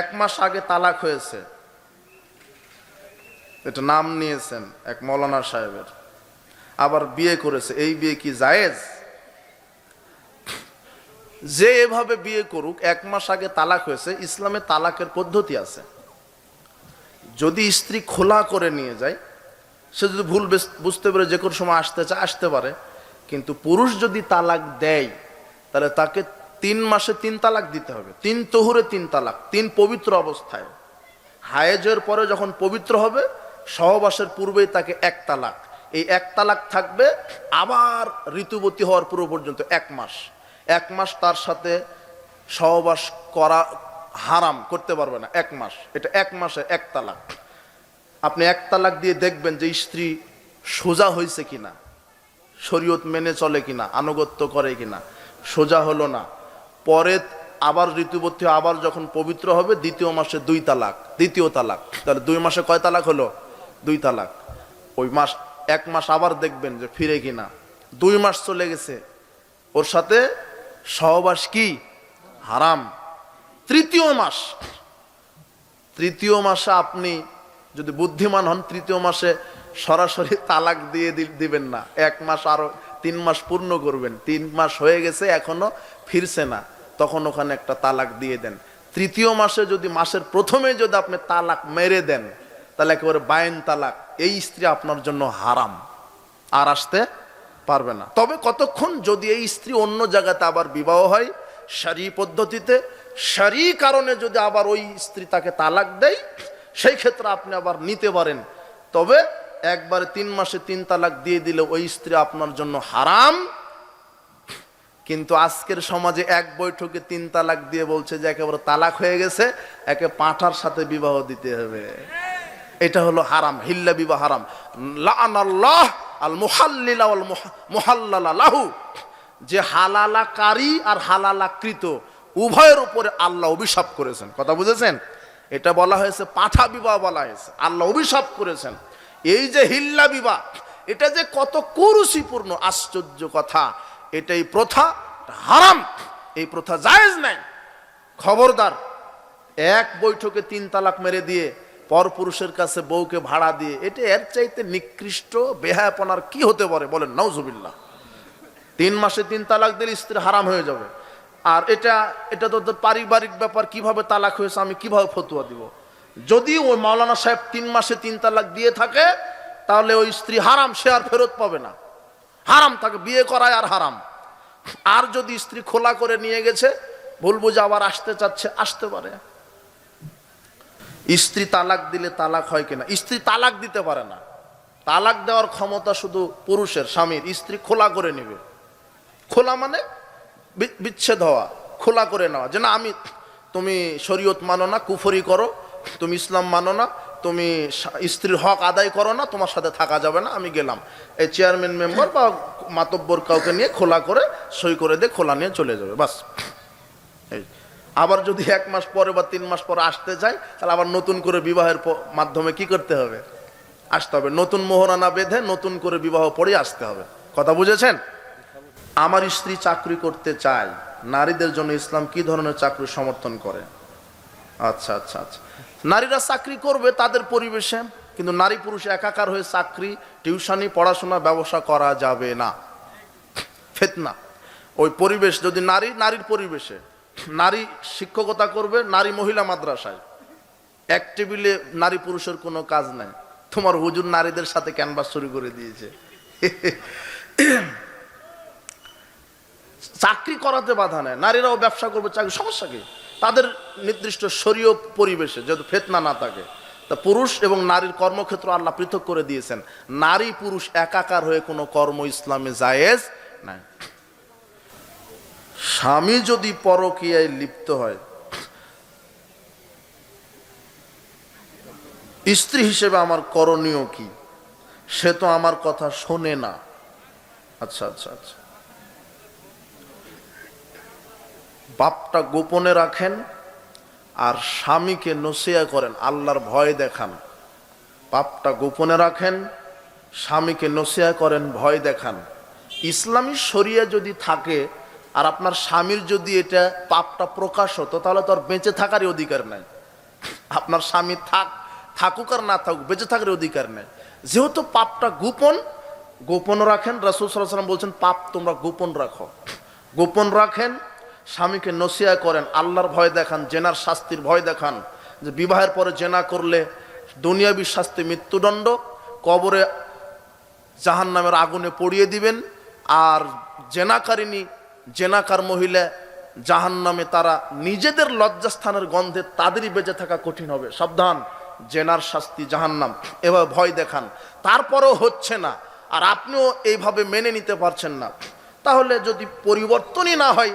এক মাস আগে তালাক হয়েছে। এটা নাম নিয়েছেন এক মৌলানা সাহেবের। আবার বিয়ে করেছে। এই বিয়ে কি জায়েজ? যে এভাবে বিয়ে করুক, এক মাস আগে তালাক হয়েছে। ইসলামে তালাকের পদ্ধতি আছে। যদি স্ত্রী খোলা করে নিয়ে যায়, সে যদি ভুল বুঝতে পারে যে কোনো সময় আসতে চায়, আসতে পারে। কিন্তু পুরুষ যদি তালাক দেয়, তাহলে তাকে তিন মাসে তিন তালাক দিতে হবে। তিন তহুরে তিন তালাক, তিন পবিত্র অবস্থায়। হায়েজের পরে যখন পবিত্র হবে, সহবাসের পূর্বেই তাকে এক তালাক। এই এক তালাক থাকবে আবার ঋতুবতী হওয়ার পূর্ব পর্যন্ত এক মাস। এক মাস তার সাথে সহবাস করা হারাম, করতে পারবে না। এক মাস, এটা এক মাসে এক তালাক। আপনি এক তালাক দিয়ে দেখবেন যে স্ত্রী সোজা হয়েছে কিনা, শরীয়ত মেনে চলে কিনা, আনুগত্য করে কিনা, সোজা হলো না। পরে আবার ঋতুবর্তী আবার যখন পবিত্র হবে, দ্বিতীয় মাসে দুই তালাক, দ্বিতীয় তালাক। তাহলে দুই মাসে কয় তালাক হলো? দুই তালাক। ওই মাস, এক মাস আবার দেখবেন যে ফিরে কিনা। দুই মাস চলে গেছে। ওর সাথে সহবাস কি? হারাম। তৃতীয় মাস। তৃতীয় মাসে আপনি যদি বুদ্ধিমান হন, তৃতীয় মাসে সরাসরি তালাক দিয়ে দিবেন না। এক মাস আরও তিন মাস পূর্ণ করবেন। তিন মাস হয়ে গেছে, এখনও ফিরছে না। তখন ওখানে একটা তালাক দিয়ে দেন। তৃতীয় মাসে যদি, মাসের প্রথমে যদি আপনি তালাক মেরে দেন, তাহলে একেবারে বায়েন তালাক, এই স্ত্রী আপনার জন্য হারাম, আর আসতে পারবে না। তবে কতক্ষণ যদি এই স্ত্রী অন্য জায়গাতে আবার বিবাহ হয় সারি পদ্ধতিতে সারি কারণে যদি আবার ওই স্ত্রী তাকে তালাক দেয়, সেই ক্ষেত্রে আপনি আবার নিতে পারেন। তবে একবারে তিন মাসে তিন তালাক দিয়ে দিলে ওই স্ত্রী আপনার জন্য হারাম কিন্তু আজকের সমাজে এক বৈঠকে তিন তালাক দিয়ে বলছে যে একেবারে তালাক হয়ে গেছে, একে পাঁঠার সাথে বিবাহ দিতে হবে। এটা হলো হারাম, হিল্লা বিবাহ হারাম। লাআনাল্লাহ আল মুহাল্লিলা মুহাল্লালা লাহু। যে হালালাকারী আর হালালাকৃত উভয়ের উপরে আল্লাহ অভিশাপ করেছেন। কথা বুঝেছেন? এটা বলা হয়েছে, পাঠা বিবাহ বলা হয়েছে। আল্লাহ অভিশাপ করেছেন। এই যে হিল্লা বিবাহ, এটা যে কত কুরুচিপূর্ণ, আশ্চর্য কথা। এটাই প্রথা হারাম, এই প্রথা জায়েজ নাই। খবরদার, এক বৈঠকে তিন তালাক মেরে দিয়ে পরপুরুষের কাছে বউকে ভাড়া দিয়ে, এটা এর চাইতে নিকৃষ্ট বেহায়াপনার কি হতে পারে বলেন নওজুবিল্লাহ তিন মাসে তিন তালাক দিলে স্ত্রী হারাম হয়ে যাবে। আর এটা এটা তো পারিবারিক ব্যাপার, কীভাবে তালাক হয়েছে আমি কীভাবে ফতুয়া দিব? যদি ওই মাওলানা সাহেব তিন মাসে তিন তালাক দিয়ে থাকে, তাহলে ওই স্ত্রী হারাম, সে আর ফেরত পাবে না। হারাম তাকে বিয়ে করায় আর হারাম। আর যদি স্ত্রী খোলা করে নিয়ে গেছে, ভুল বুঝে আবার আসতে চাচ্ছে, আসতে পারে। স্ত্রী তালাক দিলে তালাক হয় কিনা? স্ত্রী তালাক দিতে পারে না। তালাক দেওয়ার ক্ষমতা শুধু পুরুষের, স্বামীর। স্ত্রী খোলা করে নেবে। খোলা মানে বিচ্ছেদ হওয়া, খোলা করে নেওয়া। যে না, আমি, তুমি শরীয়ত মানো না, কুফরি করো, তুমি ইসলাম মানো না তুমি স্ত্রীর হক আদায় করো না, তোমার সাথে থাকা যাবে না, আমি গেলাম। এই চেয়ারম্যান মেম্বার বা মাতব্বর কাউকে নিয়ে খোলা করে, সই করে দিয়ে খোলা নিয়ে চলে যাবে, বাস। এই, আবার যদি এক মাস পরে বা তিন মাস পরে আসতে চায়, তাহলে আবার নতুন করে বিবাহের মাধ্যমে কি করতে হবে? আসতে হবে। নতুন মোহরানা বেঁধে নতুন করে বিবাহ পড়ে আসতে হবে। কথা বুঝেছেন? আমার স্ত্রী চাকরি করতে চায়, নারীদের জন্য ইসলাম কি ধরনের চাকরি সমর্থন করে? আচ্ছা আচ্ছা আচ্ছা। নারীরা চাকরি করবে তাদের পরিবেশে, কিন্তু নারী পুরুষ একাকার হয়ে চাকরি, টিউশনি, পড়াশোনা, ব্যবসা করা যাবে না। ফেতনা। ওই পরিবেশ, যদি নারী, নারীর পরিবেশে, নারী শিক্ষকতা করবে, নারী মহিলা মাদ্রাসায়, এক টেবিলে নারী পুরুষের কোনো কাজ নাই। তোমার হুজুর নারীদের সাথে ক্যানভাস শুরু করে দিয়েছে। চাকরি করাতে বাধা নেয় নারীরাও ব্যবসা করবে, চাকরি সমস্যা কি? তাদের নির্দিষ্ট শরীয় পরিবেশে যদি ফেতনা না থাকে, তা পুরুষ এবং নারীর কর্মক্ষেত্র আল্লাহ পৃথক করে দিয়েছেন। নারী পুরুষ একাকার হয়ে কোনো কর্ম ইসলামে জায়েজ নাই। স্বামী যদি পরকীয়ায় লিপ্ত হয়, স্ত্রী হিসেবে আমার করণীয় কি? সে তো আমার কথা শোনে না। আচ্ছা আচ্ছা আচ্ছা। বাপটা গোপনে রাখেন আর স্বামীকে নসিয়া করেন, আল্লাহর ভয় দেখান। পাপটা গোপনে রাখেন, স্বামীকে নসিয়া করেন, ভয় দেখান। ইসলামী শরিয়া যদি থাকে আর আপনার স্বামীর যদি এটা পাপটা প্রকাশ হতো, তাহলে তো আর বেঁচে থাকারই অধিকার নাই। আপনার স্বামী থাক, থাকুক আর না থাকুক, বেঁচে থাকার অধিকার নেই। যেহেতু পাপটা গোপন গোপন রাখেন, রাসুল সাল্লাম বলছেন, পাপ তোমরা গোপন রাখো। গোপন রাখেন স্বামীকে নসিয়া করেন, আল্লাহর ভয় দেখান, জেনার শাস্তির ভয় দেখান, যে বিবাহের পরে জেনা করলে দুনিয়াবী শাস্তি মৃত্যুদণ্ড, কবরে জাহান নামের আগুনে পড়িয়ে দিবেন, আর জেনাকারিনী জেনাকার মহিলা জাহান নামে তারা নিজেদের লজ্জাস্থানের গন্ধে তাদেরই বেঁচে থাকা কঠিন হবে। সাবধান, জেনার শাস্তি জাহান্নাম। এভাবে ভয় দেখান। তারপরেও হচ্ছে না, আর আপনিও এইভাবে মেনে নিতে পারছেন না। তাহলে যদি পরিবর্তনই না হয়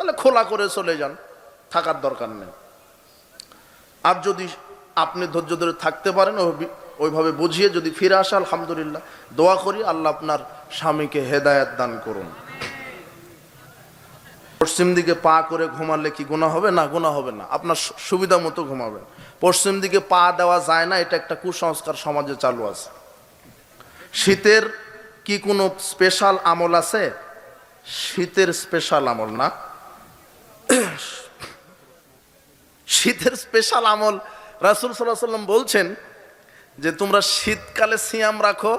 তাহলে খোলা করে চলে যান, থাকার দরকার নেই। আর যদি আপনি ধৈর্য ধরে থাকতে পারেন, ওইভাবে বুঝিয়ে যদি ফিরে আসে, আলহামদুলিল্লাহ, দোয়া করি, আল্লাহ আপনার স্বামীকে হেদায়াত দান করুন। পশ্চিম দিকে পা করে ঘুমালে কি গুণা হবে? না গুণা হবে না। আপনার সুবিধা মতো ঘুমাবেন। পশ্চিম দিকে পা দেওয়া যায় না, এটা একটা কুসংস্কার সমাজে চালু আছে। শীতের কি কোনো স্পেশাল আমল আছে? শীতের স্পেশাল আমল না। শীতের স্পেশাল আমল। রাসুল সাল্লাম বলছেন যে, তোমরা শীতকালে সিয়াম রাখো।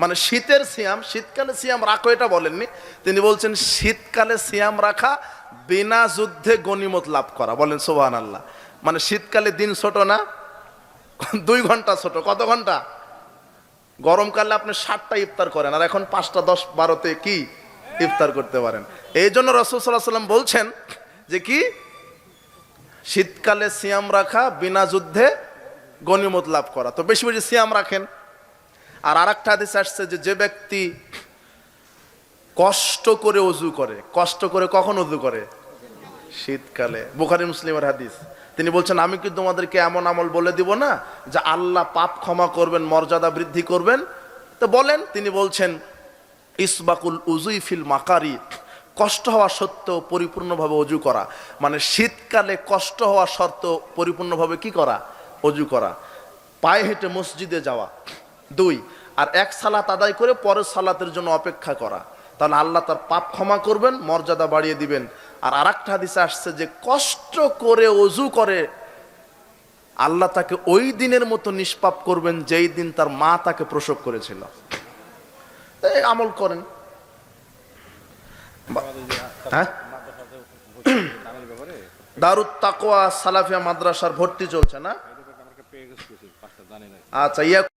মানে শীতের সিয়াম, শীতকালে সিয়াম রাখো এটা বলেননি। তিনি বলছেন, শীতকালে সিয়াম রাখা বিনা যুদ্ধে গনিমত লাভ করা। বলেন সোহান আল্লাহ মানে শীতকালে দিন ছোট না, দুই ঘণ্টা ছোট। কত ঘণ্টা? গরমকালে আপনি ষাটটা ইফতার করেন, আর এখন পাঁচটা, দশ, বারোতে কি ইফতার করতে পারেন? এই জন্য রসুল সাল্লাহ সাল্লাম বলছেন যে, কি? শীতকালে সিয়াম রাখা, বিনা যুদ্ধে গনিমত লাভ করা। তো বেশি বেশি সিয়াম রাখেন। আর আর একটা হাদিস আসছে যে যে ব্যক্তি কষ্ট করে অজু করে, কষ্ট করে কখন অজু করে? শীতকালে। বুখারি, মুসলিমের হাদিস। তিনি বলছেন, আমি কি তোমাদেরকে এমন আমল বলে দিব না, যে আল্লাহ পাপ ক্ষমা করবেন, মর্যাদা বৃদ্ধি করবেন? তো বলেন, তিনি বলছেন, ইসবাকুল উজুই ফিল মাকারি কষ্ট হওয়া সত্ত্বেও পরিপূর্ণভাবে অজু করা। মানে শীতকালে কষ্ট হওয়া সত্ত্বেও পরিপূর্ণভাবে কি করা? অজু করা। পায়ে হেঁটে মসজিদে যাওয়া। দুই, আর এক সালাত আদায় করে পরের সালাতের জন্য অপেক্ষা করা। তাহলে আল্লাহ তার পাপ ক্ষমা করবেন, মর্যাদা বাড়িয়ে দিবেন। আর আর একটা হাদিসে আসছে যে কষ্ট করে অজু করে, আল্লাহ তাকে ওই দিনের মতো নিষ্পাপ করবেন যেই দিন তার মা তাকে প্রসব করেছিল। আমল করেন। হ্যাঁ? দারুত তাকোয়া সালাফিয়া মাদ্রাসার ভর্তি চলছে না? আচ্ছা ইয়া